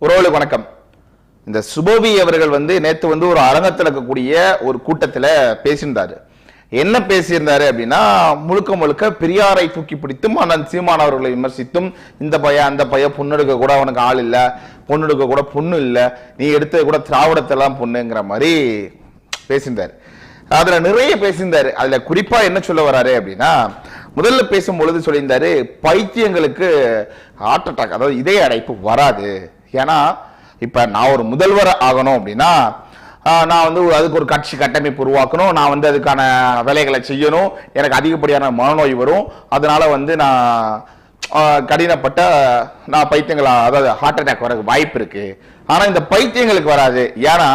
உறவுகளுக்கு வணக்கம். இந்த சுபோவி அவர்கள் வந்து நேத்து வந்து ஒரு அரங்கத்தில் இருக்கக்கூடிய ஒரு கூட்டத்தில் பேசியிருந்தாரு. என்ன பேசியிருந்தாரு அப்படின்னா முழுக்க முழுக்க பெரியாரை தூக்கி பிடித்தும் அண்ணன் சீமான் அவர்களை விமர்சித்தும் இந்த பையன் அந்த பையன் பொண்ணெடுக்க கூட அவனுக்கு ஆள் இல்லை பொண்ணெடுக்க கூட பொண்ணு இல்லை நீ எடுத்தது கூட திராவிடத்தெல்லாம் பொண்ணுங்கிற மாதிரி பேசியிருந்தாரு. அதில் நிறைய பேசியிருந்தாரு. அதில் குறிப்பாக என்ன சொல்ல வராரு அப்படின்னா முதல்ல பேசும் பொழுது சொல்லியிருந்தாரு பைத்தியங்களுக்கு ஹார்ட் அட்டாக் அதாவது இதய அடைப்பு வராது. ஏன்னா இப்போ நான் ஒரு முதல்வர் ஆகணும் அப்படின்னா நான் வந்து அதுக்கு ஒரு கட்சி கட்டமைப்பு உருவாக்கணும் நான் வந்து அதுக்கான வேலைகளை செய்யணும் எனக்கு அதிகப்படியான மனநோய் வரும் அதனால வந்து நான் கடினப்பட்ட நான் பைத்தியங்களா அதாவது ஹார்ட் அட்டாக் வரக்கு வாய்ப்பு இருக்கு. ஆனால் இந்த பைத்தியங்களுக்கு வராது. ஏன்னா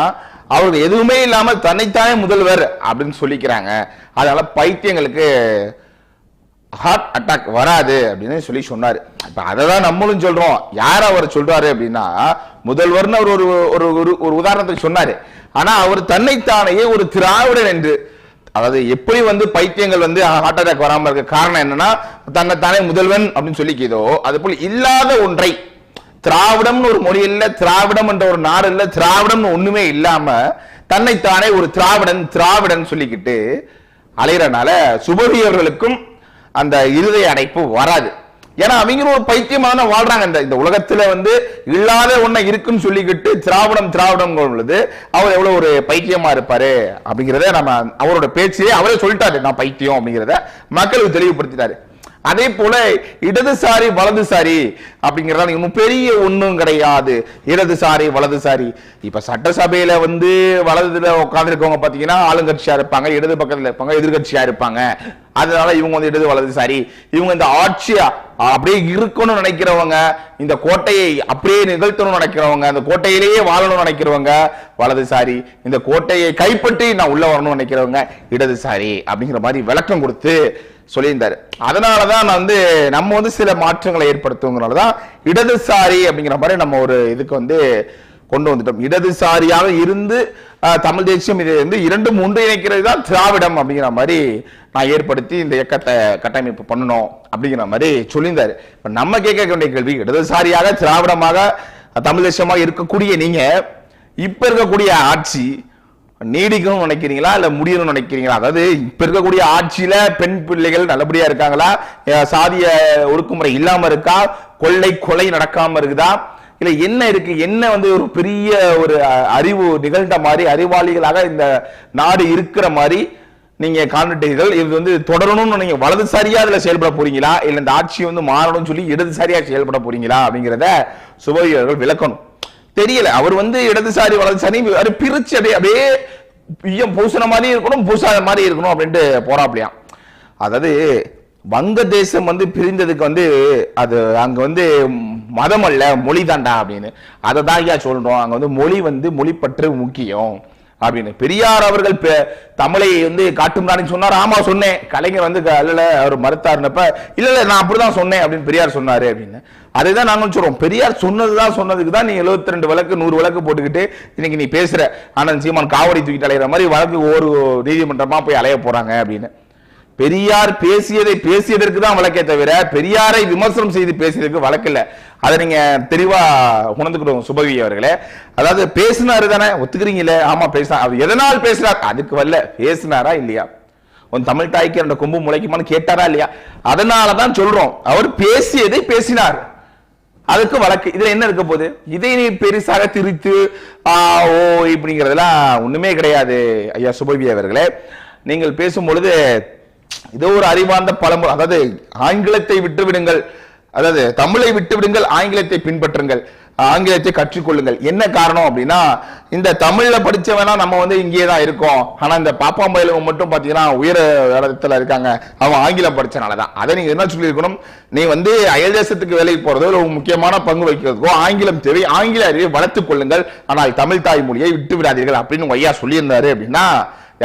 அவர்கள் எதுவுமே இல்லாமல் தன்னைத்தானே முதல்வர் அப்படின்னு சொல்லிக்கிறாங்க. அதனால பைத்தியங்களுக்கு ஹார்ட் அட்டாக் வராது அப்படின்னு சொல்லி சொன்னாரு. இப்போ அதை தான் நம்மளும் சொல்றோம். யார் அவர் சொல்றாரு அப்படின்னா முதல்வர்னு அவர் ஒரு ஒரு ஒரு- ஒரு உதாரணத்துக்கு சொன்னாரு. ஆனா அவர் தன்னைத்தானையே ஒரு திராவிடன் என்று அதாவது எப்படி வந்து பைத்தியங்கள் வந்து ஹார்ட் அட்டாக் வராமல் இருக்க காரணம் என்னன்னா தன்னைத்தானே முதல்வன் அப்படின்னு சொல்லிக்கிதோ அது போல் இல்லாத ஒன்றை திராவிடம்னு ஒரு மொழி இல்லை திராவிடம் என்ற ஒரு நாடு இல்லை திராவிடம்னு ஒண்ணுமே இல்லாம தன்னைத்தானே ஒரு திராவிடன் திராவிடன் சொல்லிக்கிட்டு அலையறனால சுபவியர்களுக்கும் அந்த இருதய அடைப்பு வராது. ஏன்னா அவங்க ஒரு பைத்தியமான வாழ்றாங்க. இந்த இந்த உலகத்துல வந்து இல்லாத ஒண்ண இருக்குன்னு சொல்லிக்கிட்டு திராவிடம் திராவிடம் பொழுது அவர் எவ்வளவு ஒரு பைத்தியமா இருப்பாரு அப்படிங்கிறத நம்ம அவரோட பேச்சையே அவரே சொல்லிட்டாரு. நான் பைத்தியம் அப்படிங்கிறத மக்களுக்கு தெளிவுபடுத்திட்டாரு. அதே போல இடதுசாரி வலதுசாரி அப்படிங்கிறதால இன்னும் பெரிய ஒன்றும் கிடையாது. இடதுசாரி வலதுசாரி. இப்ப சட்டசபையில வந்து வலதுல உட்காந்துருக்கவங்க பாத்தீங்கன்னா ஆளுங்கட்சியா இருப்பாங்க இடது பக்கத்துல இருப்பாங்க எதிர்கட்சியா இருப்பாங்க. அதனால இவங்க வந்து இடது வலதுசாரி. இவங்க இந்த ஆட்சியா அப்படியே இருக்கணும்னு நினைக்கிறவங்க இந்த கோட்டையை அப்படியே நிகழ்த்தணும்னு நினைக்கிறவங்க அந்த கோட்டையிலேயே வாழணும்னு நினைக்கிறவங்க வலதுசாரி. இந்த கோட்டையை கைப்பற்றி நான் உள்ள வரணும்னு நினைக்கிறவங்க இடதுசாரி அப்படிங்கிற மாதிரி விளக்கம் கொடுத்து சொல்லியிருந்தாரு. அதனாலதான் நான் வந்து நம்ம வந்து சில மாற்றங்களை ஏற்படுத்துங்கிறனால தான் இடதுசாரி அப்படிங்கிற மாதிரி நம்ம ஒரு இதுக்கு வந்து கொண்டு வந்துட்டோம். இடதுசாரியாக இருந்து தமிழ் தேசியம் இது வந்து இரண்டும் ஒன்றிணைக்கிறது தான் திராவிடம் அப்படிங்கிற மாதிரி நான் ஏற்படுத்தி இந்த இயக்கத்தை கட்டமைப்பு பண்ணணும் அப்படிங்கிற மாதிரி சொல்லியிருந்தாரு. இப்போ நம்ம கேட்க வேண்டிய கேள்வி இடதுசாரியாக திராவிடமாக தமிழ் தேசியமாக இருக்கக்கூடிய நீங்க இப்போ இருக்கக்கூடிய ஆட்சி நீடிக்கணும்னு நினைக்கிறீங்களா? இல்ல முடியணும்னு நினைக்கிறீங்களா? அதாவது இப்ப இருக்கக்கூடிய ஆட்சியில பெண் பிள்ளைகள் நல்லபடியா இருக்காங்களா? சாதிய ஒடுக்குமுறை இல்லாம இருக்கா? கொள்ளை கொலை நடக்காம இருக்குதா? இல்ல என்ன இருக்கு? என்ன வந்து ஒரு பெரிய ஒரு அறிவு நிகழ்ந்த மாதிரி அறிவாளிகளாக இந்த நாடு இருக்கிற மாதிரி நீங்க காண்பிட்டீர்கள் இது வந்து தொடரணும்னு நீங்க வலதுசாரியா அதுல செயல்பட போறீங்களா? இல்ல இந்த ஆட்சி வந்து மாறணும்னு சொல்லி இடதுசாரியா செயல்பட போறீங்களா? அப்படிங்கிறத சுபவியர்கள் விளக்கணும். தெரியல. அவர் வந்து இடதுசாரி வலதுசாரி அவர் பிரிச்சு அப்படியே அப்படியே பிய்யம் பூசின மாதிரி இருக்கணும் பூசாத மாதிரி இருக்கணும் அப்படின்ட்டு போறாப்லையா. அதாவது வங்கதேசம் வந்து பிரிந்ததுக்கு வந்து அது அங்க வந்து மதம் அல்ல மொழி தாண்டா அப்படின்னு. அதை தான் ஐயா சொல்றோம். அங்க வந்து மொழி வந்து மொழிப்பற்று முக்கியம். அப்படின்னு. பெரியார் அவர்கள் பெ- தமிழை வந்து காட்டும்ரான்னு சொன்னார். ஆமா சொன்னேன். கலைஞர் வந்து க- இல்ல அவர் மறுத்தாருனப்ப இல்ல இல்ல நான் அப்படிதான் சொன்னேன் அப்படின்னு பெரியார் சொன்னாரு அப்படின்னு. அதுதான் நாங்கள் சொல்றோம். பெரியார் சொன்னதுதான் சொன்னதுக்கு தான் நீ 72 ரெண்டு வழக்கு நூறு வழக்கு போட்டுக்கிட்டு இன்னைக்கு நீ பேசுற. ஆனந்த் சீமான் காவடி தூக்கிட்டு அலையிற மாதிரி வழக்கு ஒவ்வொரு நீதிமன்றமா போய் அலைய போறாங்க அப்படின்னு. பெரியார் பேசியதை பேசியதற்கு தான் வழக்கே தவிர பெரியாரை விமர்சனம் செய்து பேசியதற்கு வழக்கு இல்ல. அதை நீங்க தெளிவா உணர்ந்துக்கணும் சுபவி அவர்களே. அதாவது பேசினாரு தானே ஒத்துக்கிறீங்களே? ஆமா பேசினா அவர் எதனால் பேசினார் அதுக்கு வரல. பேசினாரா இல்லையா? உன் தமிழ் தாய்க்கு அந்த கொம்பு முளைக்குமான்னு கேட்டாரா இல்லையா? அதனால தான் சொல்றோம். அவர் பேசியதை பேசினார். அதுக்கு வழக்கு. இதுல என்ன இருக்க போகுது? இதை நீ பெருசாக திரித்து ஆ, ஓ இப்படிங்கிறதெல்லாம் ஒண்ணுமே கிடையாது ஐயா சுபவி அவர்களே. நீங்கள் பேசும் பொழுது இதோ ஒரு அறிவார்ந்த பழமொழி அதாவது ஆங்கிலத்தை விட்டு விடுங்கள் அதாவது தமிழை விட்டுவிடுங்கள் ஆங்கிலத்தை பின்பற்றுங்கள் ஆங்கிலத்தை கற்றுக்கொள்ளுங்கள். என்ன காரணம் அப்படின்னா இந்த தமிழ்ல படிச்சவனா நம்ம வந்து இங்கேயே தான் இருக்கோம். ஆனா இந்த பாப்பா மயிலவங்க மட்டும் பாத்தீங்கன்னா உயர இடத்துல இருக்காங்க. அவன் ஆங்கிலம் படிச்சனாலதான். அதை நீங்க என்ன சொல்லியிருக்கணும்? நீ வந்து அயல் தேசத்துக்கு வேலைக்கு போறதோ ஒரு முக்கியமான பங்கு வகிக்கிறதுக்கோ ஆங்கிலம் தேவை ஆங்கில அறிவை வளர்த்துக் கொள்ளுங்கள். ஆனால் தமிழ் தாய்மொழியை விட்டு விடாதீர்கள் அப்படின்னு உங்க ஐயா சொல்லியிருந்தாரு அப்படின்னா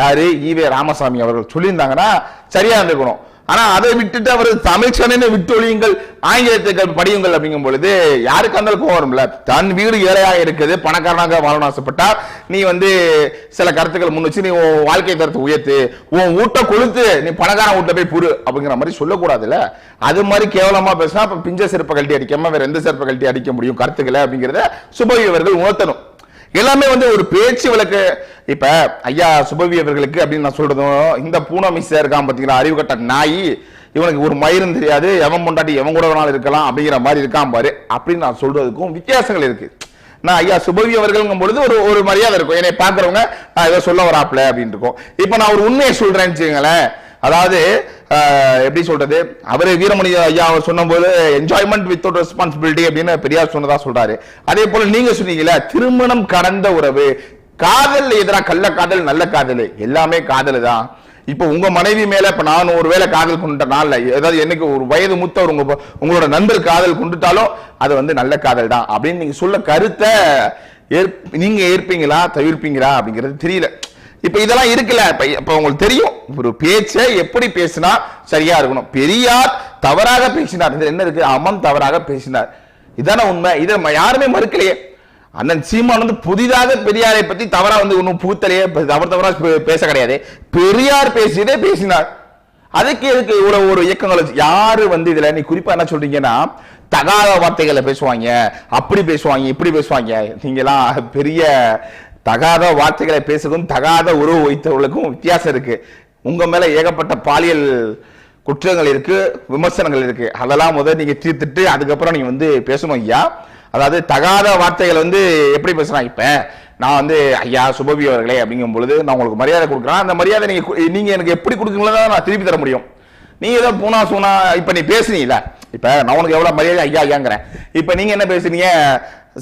யாரு? ஈவே ராமசாமி அவர்கள் சொல்லியிருந்தாங்கன்னா சரியா இருந்துக்கணும் ஆனா அதை விட்டுட்டு அவர் தமிழ் விட்டொழியுங்கள் விட்டு ஒழியுங்கள் ஆங்கிலத்தை படியுங்கள் அப்படிங்கும் பொழுது யாருக்கு அந்த கோவம் வரும்ல தன் வீடு ஏழையாக இருக்குது பணக்காரனாக வாழணும் ஆசைப்பட்டா நீ வந்து சில கருத்துக்கள் முன் வச்சு நீ உன் வாழ்க்கை தரத்தை உயர்த்து உன் வீட்டை கொளுத்து நீ பணக்காரன் வீட்டுல போய் புரு அப்படிங்கிற மாதிரி சொல்லக்கூடாதுல்ல? அது மாதிரி கேவலமா பேசினா அப்ப பிஞ்ச சிறப்பு கழட்டி அடிக்காம வேற எந்த சிறப்பு கழட்டி அடிக்க முடியும் கருத்துக்களை அப்படிங்கிறத சுபவி அவர்கள் உணர்த்தணும். எல்லாமே வந்து ஒரு பேச்சு வழக்கு. இப்ப ஐயா சுபவி அவர்களுக்கு அப்படின்னு நான் சொல்றதும் இந்த பூனை சார் இருக்கான் பாத்தீங்களா? அறிவு கட்ட நாய். இவனுக்கு ஒரு மயிரும் தெரியாது. எவன் பொண்டாட்டி எவன் கூட வேணாலும் இருக்கலாம் அப்படிங்கிற மாதிரி இருக்கான் பாரு. அப்படின்னு நான் சொல்றதுக்கும் வித்தியாசங்கள் இருக்கு. நான் ஐயா சுபவி அவர்கள்ங்கும் பொழுது ஒரு ஒரு மரியாதை இருக்கும். என்னை பாக்குறவங்க நான் ஏதோ சொல்ல வராப்ல அப்படின்னு இருக்கும். இப்ப நான் ஒரு உண்மையை சொல்றேன்னு வச்சுக்கோங்களேன். அதாவது எப்படி சொல்றது? அவரு வீரமணி ஐயா அவர் சொன்னபோது என்ஜாய்மெண்ட் வித்தவுட் ரெஸ்பான்சிபிலிட்டி அப்படின்னு பெரியார் சொன்னதா சொல்றாரு. அதே போல நீங்க சொன்னீங்கல்ல திருமணம் கடந்த உறவு காதல் எதிராக கள்ள காதல் நல்ல காதல் எல்லாமே காதல் தான். இப்போ உங்க மனைவி மேல இப்ப நான் ஒரு வேளை காதல் கொண்ட நாள்ல ஏதாவது எனக்கு ஒரு வயது மூத்தவர் உங்க உங்களோட நண்பர் காதல் கொண்டுட்டாலும் அது வந்து நல்ல காதல் தான். அப்படின்னு நீங்க சொல்ல கருத்தை ஏற்- நீங்க ஏற்பீங்களா தவிர்ப்பீங்களா அப்படிங்கிறது தெரியல. இப்ப இதெல்லாம் இருக்குல்ல இப்ப உங்களுக்கு தெரியும் ஒரு பேச்சை எப்படி பேசினா சரியா இருக்கணும். பெரியார் தவறாக பேசினார். இதுல என்ன இருக்கு? அமன் தவறாக பேசினார். இதான உண்மை. இதை யாருமே மறுக்கலையே. அண்ணன் சீமான் வந்து புதிதாக பெரியாரை பத்தி தவறா வந்து ஒன்றும் புகுத்தலையே தவறு தவறா பேச கிடையாது. பெரியார் பேசியதே பேசினார். அதுக்கு எதுக்கு இவ்வளவு ஒரு இயக்கங்கள் யாரு வந்து இதுல நீ குறிப்பா என்ன சொல்றீங்கன்னா தகாத வார்த்தைகளை பேசுவாங்க. அப்படி பேசுவாங்க இப்படி பேசுவாங்க. நீங்களாம் பெரிய தகாத வார்த்தைகளை பேசுறதும் தகாத உறவு வைத்தவர்களுக்கும் வித்தியாசம் இருக்கு. உங்க மேல ஏகப்பட்ட பாலியல் குற்றங்கள் இருக்கு விமர்சனங்கள் இருக்கு. அதெல்லாம் முதல் நீங்க தீர்த்துட்டு அதுக்கப்புறம் நீங்க வந்து பேசணும் ஐயா. அதாவது தகாத வார்த்தைகள் வந்து எப்படி பேசுறான்? இப்ப நான் வந்து ஐயா சுபவி அவர்களே அப்படிங்கும் பொழுது நான் உங்களுக்கு மரியாதை கொடுக்குறேன். அந்த மரியாதை நீங்க நீங்க எனக்கு எப்படி கொடுக்குங்களோ தான் நான் திருப்பி தர முடியும். நீ ஏதோ பூனா சூனா இப்ப நீ பேசுனீல இப்ப நான் உனக்கு எவ்வளவு மரியாதை ஐயா ஐயாங்கிறேன். இப்ப நீங்க என்ன பேசுனீங்க?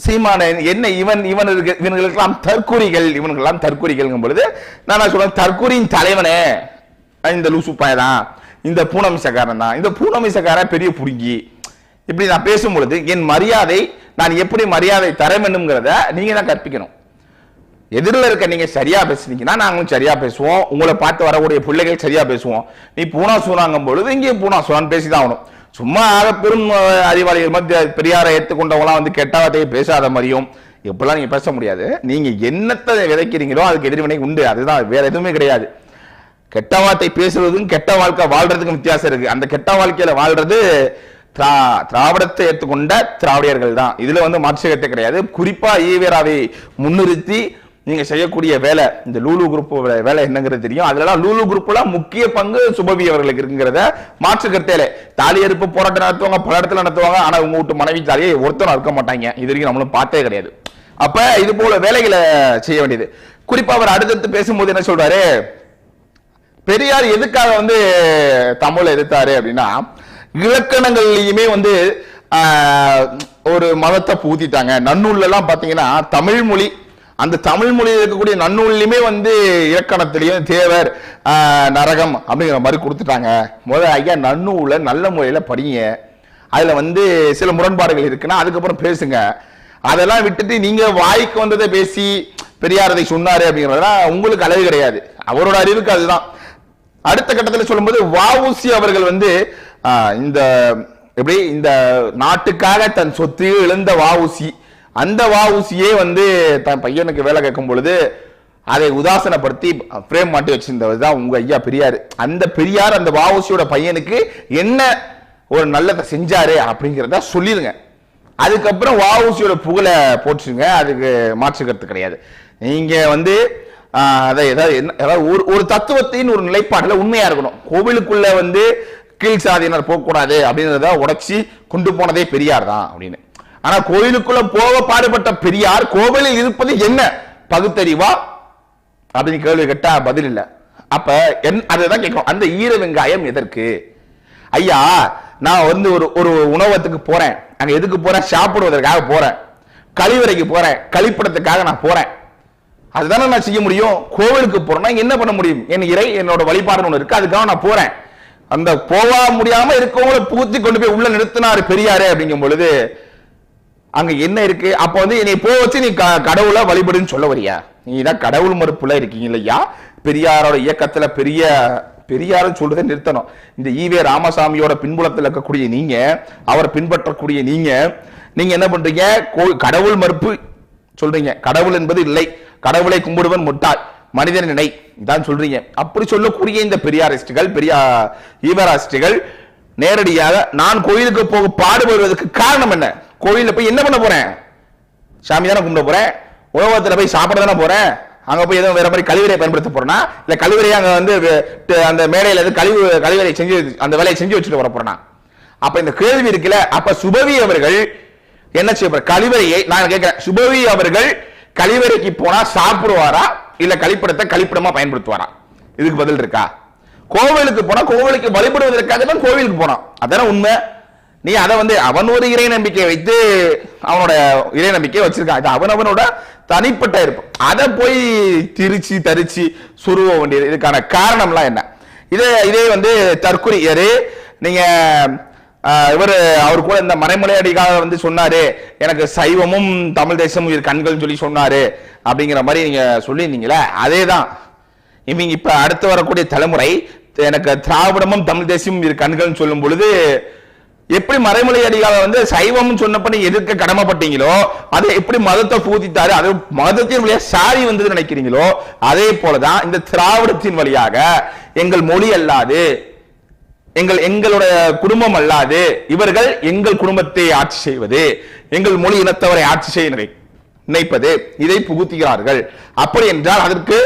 சீமான என்ன இவன் இவன் இருக்கு இவனுங்களுக்கெல்லாம் தற்குறிகள் இவனுக்கெல்லாம் தற்குறிகள்ங்கும் பொழுது நான் சொல்றேன் தற்குறியின் தலைவனே. இந்த லூசுப்பாய் தான் இந்த பூனமிசக்காரன் தான். இந்த பூனமிசக்காரன் பெரிய புடுங்கி இப்படி நான் பேசும் பொழுது என் மரியாதை நான் எப்படி மரியாதை தர வேண்டும்ங்கிறத நீங்க தான் கற்பிக்கணும். எதிரில் இருக்க நீங்க சரியா பேசுனீங்கன்னா நாங்களும் சரியா பேசுவோம். உங்களை பார்த்து வரக்கூடிய பிள்ளைகள் சரியா பேசுவோம். நீ பூனா சூனாங்கும் பொழுது இங்கேயும் பூனா சூனான்னு பேசிதான் ஆகணும். சும்மா ஆக பெரும் அறிவாளிகள் மத்திய பெரியாரை ஏற்றுக்கொண்டவங்களாம் வந்து கெட்ட வார்த்தையை பேசாத மாதிரியும் இப்பெல்லாம் நீங்க பேச முடியாது. நீங்க என்னத்தை விதைக்கிறீங்களோ அதுக்கு எதிர்வினை உண்டு. அதுதான் வேற எதுவுமே கிடையாது. கெட்ட வார்த்தை பேசுறதுக்கும் கெட்ட வாழ்க்கை வாழ்றதுக்கும் வித்தியாசம் இருக்கு. அந்த கெட்ட வாழ்க்கையில வாழ்றது திரா- திராவிடத்தை ஏற்றுக்கொண்ட திராவிடர்கள் தான் இதுல வந்து மாற்றுக்கட்டே கிடையாது. குறிப்பா ஈவேராவை முன்னிறுத்தி நீங்க செய்யக்கூடிய வேலை இந்த லூலு குரூப் வேலை என்னங்கிறது தெரியும். அதுலலாம் லூலு குரூப்ல முக்கிய பங்கு சுபவி அவர்களுக்கு இருக்குங்கிறத மாற்று கருத்தையில தாலி அறுப்பு போராட்டம் நடத்துவாங்க பல இடத்துல நடத்துவாங்க. ஆனா உங்க வீட்டு மனைவி தாலியை ஒருத்தரும் இருக்க மாட்டாங்க. இது வரைக்கும் நம்மளும் பார்த்தே கிடையாது. அப்ப இது போல வேலைகளை செய்ய வேண்டியது. குறிப்பா அவர் அடுத்தடுத்து பேசும்போது என்ன சொல்றாரு? பெரியார் எதுக்காக வந்து தமிழை எதிர்த்தாரு அப்படின்னா இலக்கணங்கள்லயுமே வந்து ஒரு மதத்தை பூத்திட்டாங்க நன்னூல்ல எல்லாம் பாத்தீங்கன்னா தமிழ் மொழி அந்த தமிழ் மொழியில் இருக்கக்கூடிய நன்னூல்லையுமே வந்து இலக்கணத்திலையும் தேவர் நரகம் அப்படிங்கிற மாதிரி கொடுத்துட்டாங்க. முதல்ல ஐயா நன்னூலை நல்ல முறையில் படிங்க. அதில் வந்து சில முரண்பாடுகள் இருக்குன்னா அதுக்கப்புறம் பேசுங்க. அதெல்லாம் விட்டுட்டு நீங்கள் வாய்க்கு வந்ததை பேசி பெரியார் அதை சொன்னார் அப்படிங்கிறதெல்லாம் உங்களுக்கு அளவு கிடையாது. அவரோட அறிவுக்கு அதுதான். அடுத்த கட்டத்தில் சொல்லும்போது வஉசி அவர்கள் வந்து இந்த எப்படி இந்த நாட்டுக்காக தன் சொத்தையும் இழந்த வஉசி. அந்த வாவுசியே வந்து தன் பையனுக்கு வேலை கேட்கும் பொழுது அதை உதாசனப்படுத்தி ஃப்ரேம் மாட்டி வச்சிருந்தவர் தான் உங்க ஐயா பெரியார். அந்த பெரியார் அந்த வாவுசியோட பையனுக்கு என்ன ஒரு நல்லதை செஞ்சாரு அப்படிங்கிறத சொல்லிடுங்க அதுக்கப்புறம் வாவுசியோட புகழை போட்டுருங்க அதுக்கு மாற்று கிடையாது. நீங்க வந்து அதை ஏதாவது என்ன அதாவது ஒரு ஒரு தத்துவத்தின் ஒரு நிலைப்பாட்டில் உண்மையா இருக்கணும். கோவிலுக்குள்ள வந்து கீழ் சாதியினர் போகக்கூடாது அப்படின்றத உடச்சி கொண்டு போனதே பெரியார் தான் அப்படின்னு. ஆனா கோயிலுக்குள்ள போக பாடுபட்ட பெரியார் கோவிலில் இருப்பது என்ன? பகுத்தறிவா? அப்படின்னு கேள்வி கேட்டா பதில் இல்ல. அப்ப என் அதுதான் கேட்கும். அந்த ஈர வெங்காயம் எதற்கு? ஐயா நான் வந்து ஒரு ஒரு உணவகத்துக்கு போறேன். அங்க எதுக்கு போறேன்? சாப்பிடுவதற்காக போறேன். கழிவறைக்கு போறேன். கழிப்பிடத்துக்காக நான் போறேன். அதுதானே நான் செய்ய முடியும்? கோவிலுக்கு போறேன்னா என்ன பண்ண முடியும்? என் இறை என்னோட வழிபாடுன்னு ஒன்று இருக்கு. அதுக்காக நான் போறேன். அந்த போக முடியாம இருக்கவங்கள பூத்தி கொண்டு போய் உள்ள நிறுத்தினாரு பெரியாரு அப்படிங்கும் பொழுது அங்க என்ன இருக்கு? அப்ப வந்து என்னை போ வச்சு நீ க- கடவுளை வழிபடுன்னு சொல்ல வரியா? நீ தான் கடவுள் மறுப்புல இருக்கீங்க இல்லையா பெரியாரோட இயக்கத்துல பெரிய பெரியாரும் சொல்றதை நிறுத்தணும். இந்த ஈவே ராமசாமியோட பின்புலத்தில் இருக்கக்கூடிய நீங்க அவரை பின்பற்றக்கூடிய நீங்க நீங்க என்ன பண்றீங்க? கோ- கடவுள் மறுப்பு சொல்றீங்க. கடவுள் என்பது இல்லை. கடவுளை கும்பிடுவன் முட்டாள். மனிதன் நினை. இதான் சொல்றீங்க. அப்படி சொல்லக்கூடிய இந்த பெரியாரிஸ்டுகள் பெரியா ஈவராஸ்டுகள் நேரடியாக நான் கோயிலுக்கு போக பாடுபடுவதற்கு காரணம் என்ன? கோவிலில் போய் என்ன பண்ண போறேன்? சாமி தானே கும்பிட போறேன்? உலகத்தில் போய் சாப்பிட தானே போறேன்? அங்கே போய் எதுவும் வேற மாதிரி கழிவறையை பயன்படுத்த போறேன்னா இல்லை கழிவறையை அங்கே வந்து அந்த மேடையில் வந்து கழிவு கழிவறை செஞ்சு அந்த வேலையை செஞ்சு வச்சுட்டு வர போறேனா? அப்போ இந்த கேள்வி இருக்குல்ல அப்ப சுபவி அவர்கள் என்ன செய்ய கழிவறையை நான் கேட்கிறேன். சுபவி அவர்கள் கழிவறைக்கு போனா சாப்பிடுவாரா? இல்ல கழிப்பிடத்தை கழிப்பிடமா பயன்படுத்துவாரா? இதுக்கு பதில் இருக்கா? கோவிலுக்கு போனா கோவிலுக்கு வழிபடுவதற்காக தான் கோவிலுக்கு போனோம். அதான உண்மை? நீ அதை வந்து அவன் ஒரு இறை நம்பிக்கையை வைத்து அவனோட இறை நம்பிக்கையை வச்சிருக்கான். இது அவன் அவனோட தனிப்பட்ட இருப்பான் அதை போய் திரிச்சு தரிச்சு சுருவ வேண்டியது. இதுக்கான காரணம்லாம் என்ன? இதே இதே வந்து தற்குறி நீங்க இவர் இவரு அவர் கூட இந்த மறைமலை அடிகால வந்து சொன்னாரு எனக்கு சைவமும் தமிழ் தேசமும் இது கண்கள் சொல்லி சொன்னாரு அப்படிங்கிற மாதிரி நீங்க சொல்லியிருந்தீங்களே? அதே தான் இவங்க இப்ப அடுத்து வரக்கூடிய தலைமுறை எனக்கு திராவிடமும் தமிழ் தேசியமும் இரு கண்கள்னு சொல்லும் பொழுது எப்படி மறைமலை அடிகளை வந்து சைவம் சொன்னப்ப எதிர்க்க கடமைப்பட்டீங்களோ அதை எப்படி மதத்தை பூதித்தாரு அது மதத்தின் வழியாக சாரி வந்தது நினைக்கிறீங்களோ அதே போலதான் இந்த திராவிடத்தின் வழியாக எங்கள் மொழி அல்லாது எங்கள் எங்களுடைய குடும்பம் அல்லாது இவர்கள் எங்கள் குடும்பத்தை ஆட்சி செய்வது எங்கள் மொழி இனத்தவரை ஆட்சி செய்ய நினை- நினைப்பது இதை புகுத்துகிறார்கள். அப்படி என்றால் அதற்கு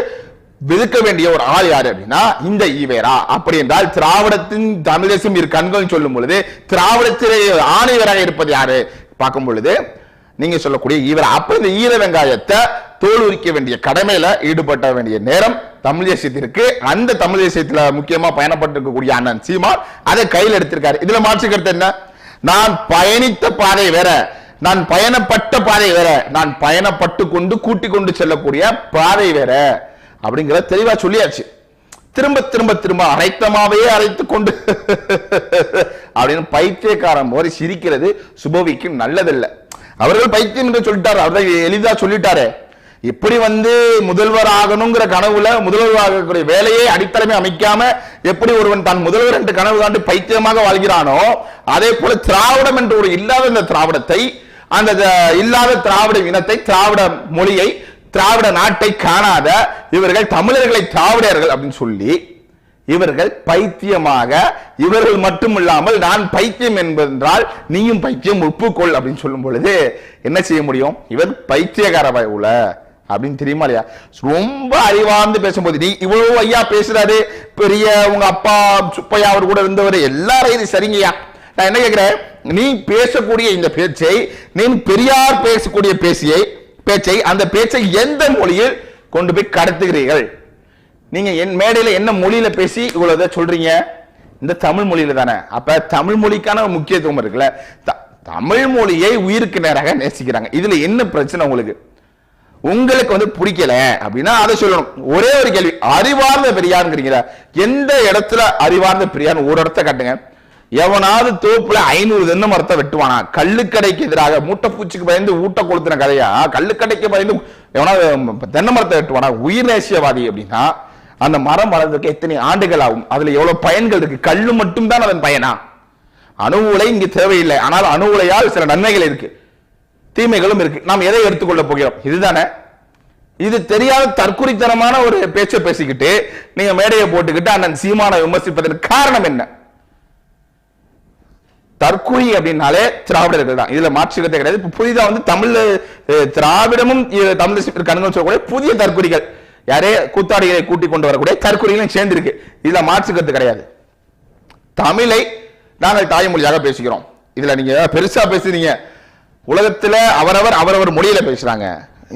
விதுக்க வேண்டிய ஒரு ஆள் யாரு அப்படின்னா இந்த ஈவேரா. அப்படி என்றால் திராவிடத்தின் தமிழ் தேசம் இரு கண்கள் சொல்லும் பொழுது திராவிடத்திலே ஆணையராக இருப்பது யாரு? பார்க்கும் பொழுது நீங்க சொல்லக்கூடிய ஈவரா. அப்ப இந்த ஈர வெங்காயத்தை தோல் உரிக்க வேண்டிய கடமையில ஈடுபட்ட வேண்டிய நேரம் தமிழ் தேசியத்திற்கு அந்த தமிழ் தேசியத்துல முக்கியமா பயணப்பட்டிருக்கக்கூடிய அண்ணன் சீமான் அதை கையில் எடுத்திருக்காரு. இதுல மாற்று கருத்து என்ன? நான் பயணித்த பாதை வேற நான் பயணப்பட்ட பாதை வேற நான் பயணப்பட்டு கொண்டு கூட்டிக் கொண்டு செல்லக்கூடிய பாதை வேற. அப்படிங்கிறத தெளிவா சொல்லியாச்சு. திரும்ப திரும்ப திரும்ப அரைத்தமாவே அரைத்து கொண்டு அப்படின்னு பைத்தியக்காரன் மாதிரி சிரிக்கிறது சுபவிக்கு நல்லதில்லை. அவர்கள் பைத்தியம் என்று சொல்லிட்டார். அவர்கள் எளிதா சொல்லிட்டாரு. எப்படி வந்து முதல்வர் ஆகணுங்கிற கனவுல முதல்வர் ஆகக்கூடிய வேலையை அடித்தளமே அமைக்காம எப்படி ஒருவன் தான் முதல்வர் என்று கனவு காண்டு பைத்தியமாக வாழ்கிறானோ அதே போல திராவிடம் என்று ஒரு இல்லாத இந்த திராவிடத்தை அந்த இல்லாத திராவிட இனத்தை திராவிட மொழியை திராவிட நாட்டை காணாத இவர்கள் தமிழர்களை திராவிடர்கள் அப்படின்னு சொல்லி இவர்கள் பைத்தியமாக இவர்கள் மட்டுமில்லாமல் நான் பைத்தியம் என்பதென்றால் நீயும் பைத்தியம் ஒப்புக்கொள் அப்படின்னு சொல்லும் பொழுது என்ன செய்ய முடியும்? இவர் பைத்தியக்கார பயவுல அப்படின்னு தெரியுமா இல்லையா? ரொம்ப அறிவார்ந்து பேசும்போது நீ இவ்வளவு ஐயா பேசுறாரு பெரிய உங்க அப்பா சுப்பையா அவர் கூட இருந்தவர் எல்லாரும் இது சரிங்கய்யா. நான் என்ன கேட்கிறேன்? நீ பேசக்கூடிய இந்த பேச்சை நீ பெரியார் பேசக்கூடிய பேசியை பேச்சை அந்த பேச்சை எந்த மொழியில் கொண்டு போய் கடத்துகிறீர்கள்? நீங்க என் மேடையில என்ன மொழியில பேசி இவ்வளவு இதை சொல்றீங்க? இந்த தமிழ் மொழியில தானே. அப்ப தமிழ் மொழிக்கான ஒரு முக்கியத்துவம் இருக்குல்ல. த- தமிழ் மொழியை உயிருக்கு நேராக நேசிக்கிறாங்க. இதுல என்ன பிரச்சனை உங்களுக்கு? உங்களுக்கு வந்து பிடிக்கல அப்படின்னா அதை சொல்லணும். ஒரே ஒரு கேள்வி. அறிவார்ந்த பெரியாருங்கிறீங்களா? எந்த இடத்துல அறிவார்ந்த பெரியார் ஒரு இடத்த காட்டுங்க. எவனாவது தோப்புல ஐநூறு தென்னை மரத்தை வெட்டுவானா? கள்ளுக்கடைக்கு எதிராக மூட்டைப்பூச்சிக்கு பயந்து ஊட்ட கொளுத்தின கதையா? கள்ளுக்கடைக்கு பயந்து எவனாவது தென்னை மரத்தை வெட்டுவானா? உயிர் நேசியவாதி அப்படின்னா அந்த மரம் வளர்றதுக்கு எத்தனை ஆண்டுகள் ஆகும்? அதுல எவ்வளவு பயன்கள் இருக்கு? கல்லு மட்டும் தான் அதன் பயனா? அணு உலை இங்கு தேவையில்லை. ஆனால் அணு உலையால் சில நன்மைகள் இருக்கு. தீமைகளும் இருக்கு. நாம் எதை எடுத்துக்கொள்ள போகிறோம்? இதுதானே? இது தெரியாத தற்குறித்தனமான ஒரு பேச்சை பேசிக்கிட்டு நீங்க மேடையை போட்டுக்கிட்டு அண்ணன் சீமான விமர்சிப்பதற்கு காரணம் என்ன? தற்குறி அப்படின்னாலே திராவிடர்கள் தான். இதுல மாற்றுகிறதே கிடையாது. இப்போ புதிதா வந்து தமிழ் திராவிடமும் தமிழ் தேசிய கண்கள் சொல்லக்கூடிய புதிய தற்குறிகள் யாரே கூத்தாடிகளை கூட்டி கொண்டு வரக்கூடிய தற்குறிகளும் சேர்ந்திருக்கு. இதுல மாற்றுக்கிறது கிடையாது. தமிழை நாங்கள் தாய்மொழியாக பேசுகிறோம். இதுல நீங்க பெருசா பேசுறீங்க. உலகத்துல அவரவர் அவரவர் மொழியில பேசுறாங்க.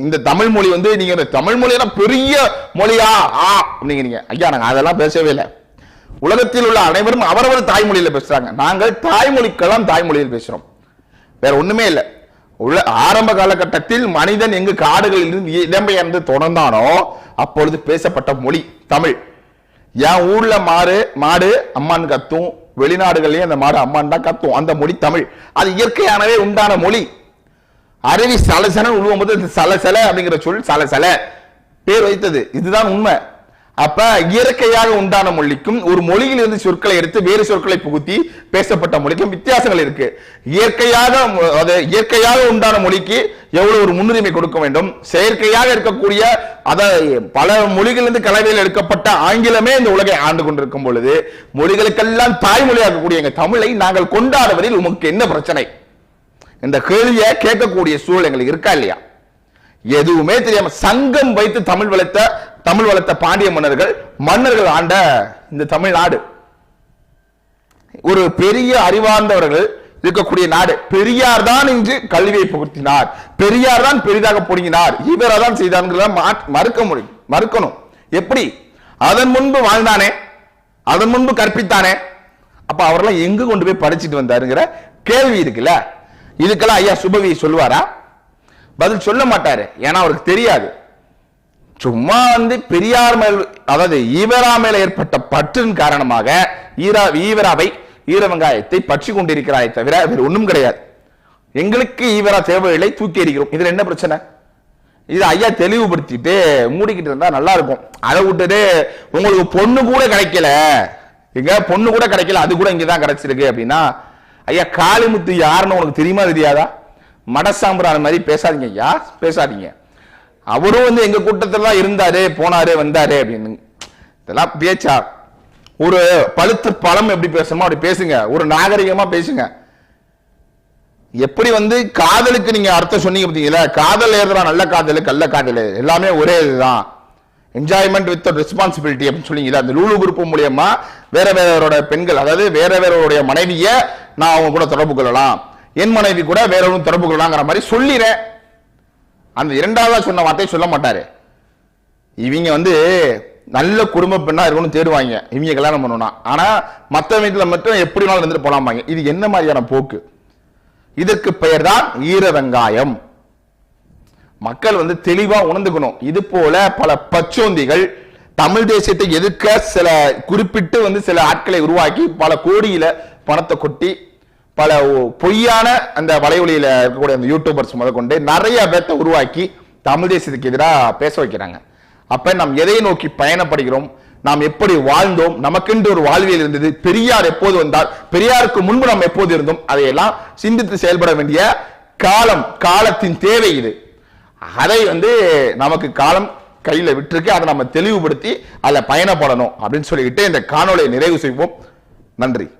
இந்த தமிழ் மொழி வந்து நீங்க இந்த தமிழ் மொழியெல்லாம் பெரிய மொழியா ஆ அப்படிங்கிறீங்க. ஐயா நாங்கள் அதெல்லாம் பேசவே இல்லை. உலகத்தில் உள்ள அனைவரும் அவரவர் தாய்மொழியில் பேசுறாங்க. நாங்கள் தாய்மொழிக்கெல்லாம் தாய்மொழியில் பேசுறோம். வேற ஒண்ணுமே இல்லை. உள்ள ஆரம்ப காலகட்டத்தில் மனிதன் எங்கு காடுகளில் இருந்து இடம்பெயர்ந்து தொடர்ந்தானோ அப்பொழுது பேசப்பட்ட மொழி தமிழ். என் ஊர்ல மாடு மாடு அம்மான் கத்தும் வெளிநாடுகள்லயும் அந்த மாடு அம்மான் தான் கத்தும். அந்த மொழி தமிழ். அது இயற்கையானவே உண்டான மொழி. அருவி சலசல உழுவும் போது சலசல அப்படிங்கிற சொல் சலசல. பேர் வைத்தது. இதுதான் உண்மை. அப்ப இயற்கையாக உண்டான மொழிக்கும் ஒரு மொழியிலிருந்து சொற்களை எடுத்து வேறு சொற்களை புகுத்தி பேசப்பட்ட மொழிக்கும் வித்தியாசங்கள் இருக்கு. இயற்கையாக அது இயற்கையாக உண்டான மொழிக்கு எவ்வளவு ஒரு முன்னுரிமை கொடுக்க வேண்டும்? செயற்கையாக இருக்கக்கூடிய அதை பல மொழிகளிலிருந்து கலவையில் எடுக்கப்பட்ட ஆங்கிலமே இந்த உலகை ஆண்டு கொண்டிருக்கும் பொழுது மொழிகளுக்கெல்லாம் தாய்மொழியாக்கக்கூடிய எங்க தமிழை நாங்கள் கொண்டாடுவதில் உமக்கு என்ன பிரச்சனை? இந்த கேள்வியை கேட்கக்கூடிய சூழல் எங்களுக்கு இருக்கா இல்லையா? எதுவுமே தெரியாம சங்கம் வைத்து தமிழ் வளர்த்த தமிழ் வளர்த்த பாண்டிய மன்னர்கள் மன்னர்கள் ஆண்ட இந்த தமிழ்நாடு. ஒரு பெரிய அறிவார்ந்தவர்கள் இருக்கக்கூடிய நாடு. பெரியார் தான் இன்று கல்வியை புகுத்தினார் பெரியார் தான் பெரிதாக பொடுங்கினார். இவரை தான் செய்தார் மறுக்க முடியும் மறுக்கணும். எப்படி? அதன் முன்பு வாழ்ந்தானே. அதன் முன்பு கற்பித்தானே. அப்ப அவரெல்லாம் எங்கு கொண்டு போய் படிச்சுட்டு வந்தாருங்கிற கேள்வி இருக்குல்ல. இதுக்கெல்லாம் ஐயா சுபவி சொல்லுவாரா? பதில் சொல்ல மாட்டாரு. ஏன்னா அவருக்கு தெரியாது. சும்மா வந்து பெரியார் மேல் அதாவது ஈவரா மேல ஏற்பட்ட பற்றின் காரணமாக ஈரா ஈவராவை ஈர வெங்காயத்தை பற்றி கொண்டிருக்கிறாய் தவிர வேறு ஒன்றும் கிடையாது. எங்களுக்கு ஈவரா தேவையில்லை தூக்கி எறிகிறோம். இதுல என்ன பிரச்சனை? இது ஐயா தெளிவுபடுத்திட்டு மூடிக்கிட்டு இருந்தா நல்லா இருக்கும் அதை விட்டுட்டு உங்களுக்கு பொண்ணு கூட கிடைக்கல. எங்க பொண்ணு கூட கிடைக்கல அது கூட இங்கதான் கிடைச்சிருக்கு அப்படின்னா ஐயா காளிமுத்து யாருன்னு உனக்கு தெரியுமா தெரியாதா? மடசாம்பிரான் மாதிரி பேசாதீங்க ஐயா பேசாதீங்க. அவரும் வந்து எங்க கூட்டத்தில் தான் இருந்தாரு போனாரு வந்தாரு அப்படின்னு. இதெல்லாம் பேச்சா? ஒரு பழுத்த பழம் எப்படி பேசணுமோ அப்படி பேசுங்க. ஒரு நாகரிகமா பேசுங்க. எப்படி வந்து காதலுக்கு நீங்க அர்த்தம் சொன்னீங்க பார்த்தீங்களா? காதல் ஏறுறா நல்ல காதல் கள்ள காதல் எல்லாமே ஒரே இதுதான். என்ஜாய்மெண்ட் வித் ரெஸ்பான்சிபிலிட்டி அப்படின்னு சொன்னீங்களா அந்த லூலு குரூப் மூலியமா வேற வேறவரோட பெண்கள் அதாவது வேற வேறவருடைய மனைவியை நான் அவங்க கூட தொடர்பு கொள்ளலாம். என் மனைவி கூட வேறவரும் ஒன்றும் தொடர்பு கொள்ளலாங்கிற மாதிரி சொல்லிடுறேன் அந்த இரண்டாவதா சொன்ன வார்த்தையை சொல்ல மாட்டாரு. இவங்க வந்து நல்ல குடும்ப பெண்ணா இருக்கணும்னு தேடுவாங்க. இவங்க கல்யாணம் பண்ணணும்னா. ஆனா மற்ற வீட்டில் மட்டும் எப்படி வேணாலும் இருந்துட்டு போலாமாங்க இது என்ன மாதிரியான போக்கு? இதற்கு பெயர் தான் ஈர வெங்காயம் மக்கள் வந்து தெளிவா உணர்ந்துக்கணும். இது போல பல பச்சோந்திகள் தமிழ் தேசியத்தை எதிர்க்க சில குறிப்பிட்டு வந்து சில ஆட்களை உருவாக்கி பல கோடியில பணத்தை கொட்டி பல ஒ- பொய்யான அந்த வலைவலியில இருக்கக்கூடிய அந்த யூடியூபர்ஸ் முதற்கொண்டு நிறைய பேர்த்த உருவாக்கி தமிழ் தேசியத்துக்கு எதிராக பேச வைக்கிறாங்க. அப்போ நாம் எதை நோக்கி பயணப்படுகிறோம்? நாம் எப்படி வாழ்ந்தோம்? நமக்கென்று ஒரு வாழ்வியல் இருந்தது. பெரியார் எப்போது வந்தால் பெரியாருக்கு முன்பு நாம் எப்போது இருந்தோம்? அதையெல்லாம் சிந்தித்து செயல்பட வேண்டிய காலம் காலத்தின் தேவை இது. அதை வந்து நமக்கு காலம் கையில் விட்டுருக்கு. அதை நம்ம தெளிவுபடுத்தி அதில் பயணப்படணும் அப்படின்னு சொல்லிக்கிட்டு இந்த காணொளியை நிறைவு செய்வோம். நன்றி.